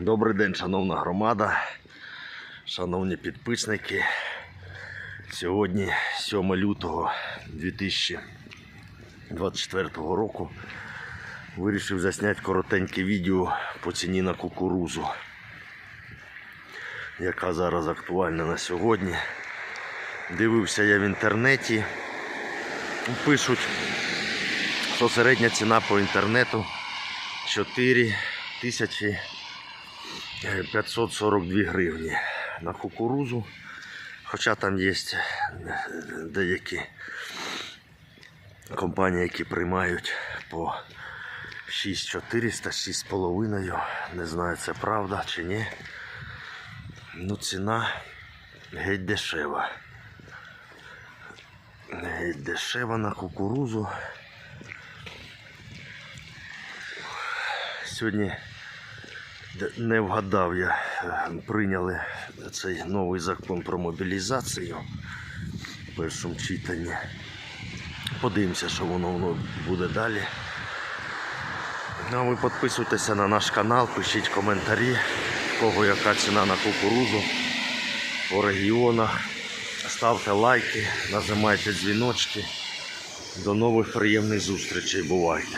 Добрий день, шановна громада, шановні підписники. Сьогодні 7 лютого 2024 року. Вирішив засняти коротеньке відео по ціні на кукурузу, яка зараз актуальна на сьогодні. Дивився я в інтернеті. Пишуть, що середня ціна по інтернету 4 тисячі 542 гривні на кукурузу. Хоча там є деякі компанії, які приймають по 6400, 6,5. Не знаю, це правда чи ні. Ну, ціна геть дешева. Геть дешева на кукурузу. Сьогодні Не вгадав я, прийняли цей новий закон про мобілізацію в першому читанні. Подивимося, що воно, воно буде далі. Ну, а ви підписуйтеся на наш канал, пишіть коментарі, кого яка ціна на кукурузу по регіонах. Ставте лайки, нажимайте дзвіночки. До нових приємних зустрічей. Бувайте!